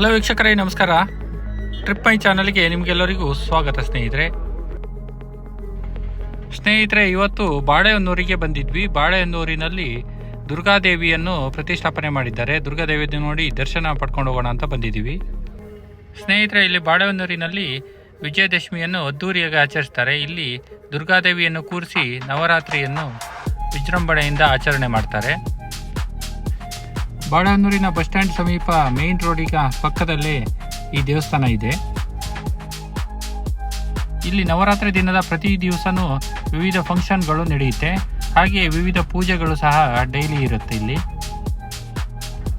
Hello ವೀಕ್ಷಕರೇ, ನಮಸ್ಕಾರ. Trip ಮೈ ಚಾನಲ್ಗೆ ನಿಮಗೆಲ್ಲರಿಗೂ ಸ್ವಾಗತ ಸ್ನೇಹಿತರೆ. ಸ್ನೇಹಿತರೆ, ಇವತ್ತು ಬಾಳೆಹೊನ್ನೂರಿಗೆ ಬಂದಿದ್ವಿ. ಬಾಳೆಹೊನ್ನೂರಿನಲ್ಲಿ ದುರ್ಗಾದೇವಿಯನ್ನು ಪ್ರತಿಷ್ಠಾಪನೆ ಮಾಡಿದ್ದಾರೆ. ದುರ್ಗಾದೇವಿಯನ್ನು ನೋಡಿ ದರ್ಶನ ಪಡ್ಕೊಂಡು ಹೋಗೋಣ ಅಂತ ಬಂದಿದ್ದೀವಿ. ಸ್ನೇಹಿತರೆ, ಇಲ್ಲಿ ಬಾಳೆಹೊನ್ನೂರಿನಲ್ಲಿ ವಿಜಯದಶಮಿಯನ್ನು ಅದ್ದೂರಿಯಾಗಿ ಆಚರಿಸ್ತಾರೆ. ಇಲ್ಲಿ ದುರ್ಗಾದೇವಿಯನ್ನು ಕೂರಿಸಿ ನವರಾತ್ರಿಯನ್ನು ವಿಜೃಂಭಣೆಯಿಂದ ಆಚರಣೆ ಮಾಡ್ತಾರೆ. ಬಾಳೆಹೊನ್ನೂರಿನ ಬಸ್ ಸ್ಟ್ಯಾಂಡ್ ಸಮೀಪ ಮೇನ್ ರೋಡಿಗ ಪಕ್ಕದಲ್ಲೇ ಈ ದೇವಸ್ಥಾನ ಇದೆ. ಇಲ್ಲಿ ನವರಾತ್ರಿ ದಿನದ ಪ್ರತಿ ದಿವಸನೂ ವಿವಿಧ ಫಂಕ್ಷನ್ಗಳು ನಡೆಯುತ್ತೆ. ಹಾಗೆಯೇ ವಿವಿಧ ಪೂಜೆಗಳು ಸಹ ಡೈಲಿ ಇರುತ್ತೆ ಇಲ್ಲಿ.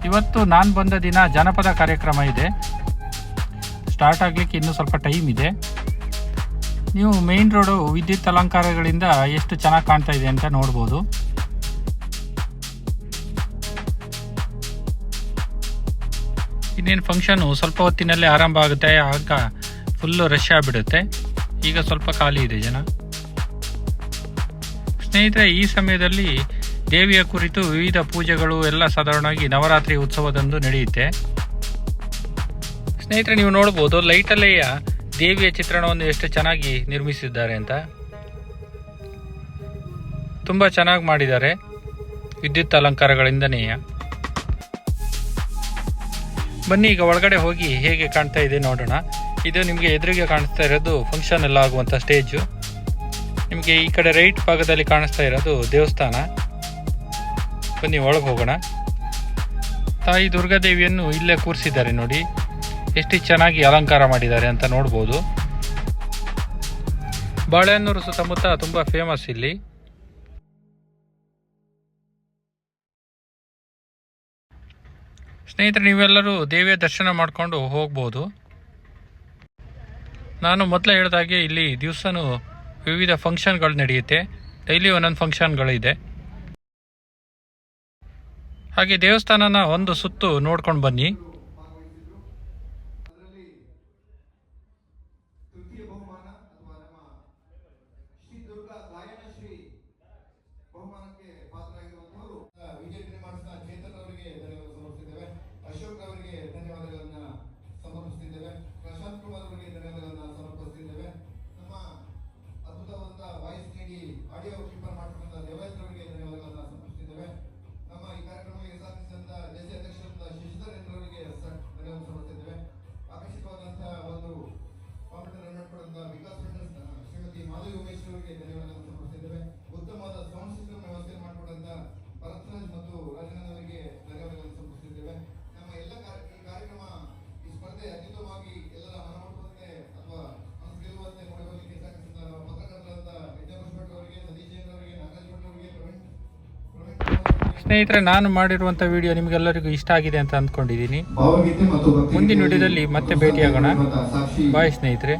ಇವತ್ತು ನಾನು ಬಂದ ದಿನ ಜನಪದ ಕಾರ್ಯಕ್ರಮ ಇದೆ. ಸ್ಟಾರ್ಟ್ ಆಗಲಿಕ್ಕೆ ಇನ್ನೂ ಸ್ವಲ್ಪ ಟೈಮ್ ಇದೆ. ನೀವು ಮೇನ್ ರೋಡು ವಿದ್ಯುತ್ ಅಲಂಕಾರಗಳಿಂದ ಎಷ್ಟು ಚೆನ್ನಾಗಿ ಕಾಣ್ತಾ ಇದೆ ಅಂತ ನೋಡ್ಬೋದು. ಇನ್ನೇನು ಫಂಕ್ಷನು ಸ್ವಲ್ಪ ಹೊತ್ತಿನಲ್ಲೇ ಆರಂಭ ಆಗುತ್ತೆ, ಆಗ ಫುಲ್ಲು ರಶ್ ಆಗಿಬಿಡುತ್ತೆ. ಈಗ ಸ್ವಲ್ಪ ಖಾಲಿ ಇದೆ ಜನ. ಸ್ನೇಹಿತರೆ, ಈ ಸಮಯದಲ್ಲಿ ದೇವಿಯ ಕುರಿತು ವಿವಿಧ ಪೂಜೆಗಳು, ಎಲ್ಲ ಸಾಧಾರಣವಾಗಿ ನವರಾತ್ರಿ ಉತ್ಸವದಂದು ನಡೆಯುತ್ತೆ. ಸ್ನೇಹಿತರೆ, ನೀವು ನೋಡ್ಬೋದು ಲೈಟಲ್ಲೆಯ ದೇವಿಯ ಚಿತ್ರಣವನ್ನು ಎಷ್ಟು ಚೆನ್ನಾಗಿ ನಿರ್ಮಿಸಿದ್ದಾರೆ ಅಂತ. ತುಂಬ ಚೆನ್ನಾಗಿ ಮಾಡಿದ್ದಾರೆ. ವಿದ್ಯುತ್ ಅಲಂಕಾರಗಳಿಂದನೇ. ಬನ್ನಿ, ಈಗ ಒಳಗಡೆ ಹೋಗಿ ಹೇಗೆ ಕಾಣ್ತಾ ಇದೆ ನೋಡೋಣ. ಇದು ನಿಮಗೆ ಎದುರಿಗೆ ಕಾಣಿಸ್ತಾ ಇರೋದು ಫಂಕ್ಷನ್ ಎಲ್ಲ ಆಗುವಂಥ ಸ್ಟೇಜು ನಿಮಗೆ ಈ ಕಡೆ ರೈಟ್ ಭಾಗದಲ್ಲಿ ಕಾಣಿಸ್ತಾ ಇರೋದು ದೇವಸ್ಥಾನ. ಬನ್ನಿ, ಒಳಗೆ ಹೋಗೋಣ. ತಾಯಿ ದುರ್ಗಾದೇವಿಯನ್ನು ಇಲ್ಲೇ ಕೂರಿಸಿದ್ದಾರೆ ನೋಡಿ. ಎಷ್ಟು ಚೆನ್ನಾಗಿ ಅಲಂಕಾರ ಮಾಡಿದ್ದಾರೆ ಅಂತ ನೋಡ್ಬೋದು. ಬಾಳೆಹನ್ನೂರು ಸುತ್ತಮುತ್ತ ತುಂಬ ಫೇಮಸ್ ಇಲ್ಲಿ. ಸ್ನೇಹಿತರೆ, ನೀವೆಲ್ಲರೂ ದೇವಿಯ ದರ್ಶನ ಮಾಡಿಕೊಂಡು ಹೋಗ್ಬೋದು. ನಾನು ಮೊದಲೇ ಹೇಳಿದಾಗೆ ಇಲ್ಲಿ ದಿವಸನೂ ವಿವಿಧ ಫಂಕ್ಷನ್ಗಳು ನಡೆಯುತ್ತೆ. ಡೈಲಿ ಒಂದೊಂದು ಫಂಕ್ಷನ್ಗಳಿದೆ. ಹಾಗೆ ದೇವಸ್ಥಾನನ ಒಂದು ಸುತ್ತು ನೋಡ್ಕೊಂಡು ಬನ್ನಿ. ಆಡಿಯೋ ಕೀಪರ್ ಮಾಡಿಕೊಂಡ ದೇವೇಂದ್ರ ಅವರಿಗೆ ಧನ್ಯವಾದಗಳನ್ನ ಸಮರ್ಪಿಸುತ್ತಿದ್ದೇವೆ ನಮ್ಮ ಈ ಕಾರ್ಯಕ್ರಮಕ್ಕೆ ಸಾಧಿಸಿದಂಥ ಜೆಸಿ ಅಧ್ಯಕ್ಷರಾದ ಶಶಿಧರ್ ಎಂದ್ರವರಿಗೆ ಧನ್ಯವಾದ ಸಮರ್ಪಿಸುತ್ತಿದ್ದೇವೆ ಆಕರ್ಷಕವಾದಂತಹ ಒಂದು ಕಾಂಪಿಟೇಟರ್ ನಡೆಸಿದಂತಹ ವಿಕಾಸ್ ಶ್ರೀಮತಿ ಮಾಧವಿ ಉಮೇಶ್ ಅವರಿಗೆ ಧನ್ಯವಾದಗಳನ್ನು ಸ್ನೇಹಿತರೆ, ನಾನು ಮಾಡಿರುವಂಥ ವಿಡಿಯೋ ನಿಮಗೆಲ್ಲರಿಗೂ ಇಷ್ಟ ಆಗಿದೆ ಅಂತ ಅಂದ್ಕೊಂಡಿದ್ದೀನಿ. ಮುಂದಿನ ವಿಡಿಯೋದಲ್ಲಿ ಮತ್ತೆ ಭೇಟಿಯಾಗೋಣ. ಬಾಯ್ ಸ್ನೇಹಿತರೆ.